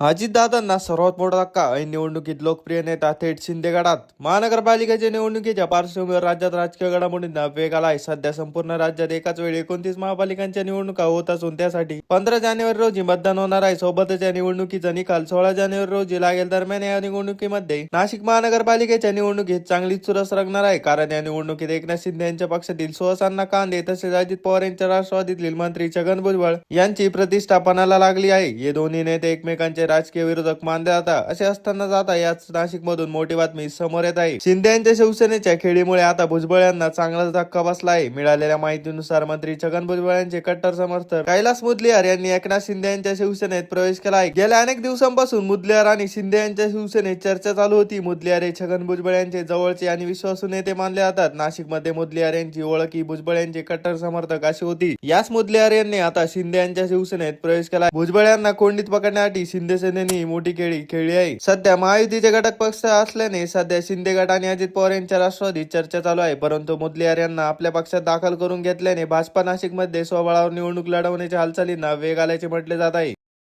अजितदादांना सर्वात मोठा धक्का ऐन निवडणुकीत लोकप्रिय नेता थेट शिंदे गटात महानगरपालिकेच्या निवडणुकीच्या पार्श्वभूमीवर राज्यात राजकीय घडामोडींना वेग आला आहे सध्या संपूर्ण राज्यात एकाच वेळी एकोणतीस महापालिकांच्या निवडणुका होत असून त्यासाठी पंधरा जानेवारी रोजी मतदान होणार आहे. सोबतच या निवडणुकीचा निकाल सोळा जानेवारी रोजी लागेल दरम्यान या निवडणुकीमध्ये नाशिक महानगरपालिकेच्या निवडणुकीत चांगलीच चुरस रंगणार आहे. कारण या निवडणुकीत एकनाथ शिंदे यांच्या पक्षातील सुहासांना कांदे तसेच अजित पवार यांच्या राष्ट्रवादीतील मंत्री छगन भुजबळ यांची प्रतिष्ठापनाला लागली आहे. हे दोन्ही नेते एकमेकांचे राजकीय विरोधक मानले जातात असे असताना जाता याच नाशिक मधून मोठी बातमी समोर येत आहे. शिंदे यांच्या शिवसेनेच्या खेळीमुळे आता भुजबळ यांना चांगलाच धक्का बसला आहे मिळालेल्या माहितीनुसार मंत्री छगन भुजबळ यांचे कट्टर समर्थक कैलास मुदलियार यांनी एकनाथ शिंदे यांच्या शिवसेनेत प्रवेश केला आहे गेल्या अनेक दिवसांपासून मुदलियार आणि शिंदे यांच्या शिवसेनेत चर्चा चालू होती. मुदलियार हे छगन भुजबळ यांचे जवळचे आणि विश्वासू नेते मानले जातात. नाशिकमध्ये मुदलियार यांची ओळख ही भुजबळ यांचे कट्टर समर्थक अशी होती. याच मुदलियार यांनी आता शिंदे यांच्या शिवसेनेत प्रवेश केला भुजबळ यांना कोंडीत पकडण्यासाठी शिंदे शिवसेनेने मोठी खेळी खेळली आहे. सध्या महायुतीचे घटक पक्ष असल्याने सध्या शिंदे गट आणि अजित पवार यांच्या राष्ट्रवादीत चर्चा चालू आहे. परंतु मुदलियार यांना आपल्या पक्षात दाखल करून घेतल्याने भाजपा नाशिकमध्ये स्वबळावर निवडणूक लढवण्याच्या हालचालींना वेग आल्याचे म्हटले जात आहे.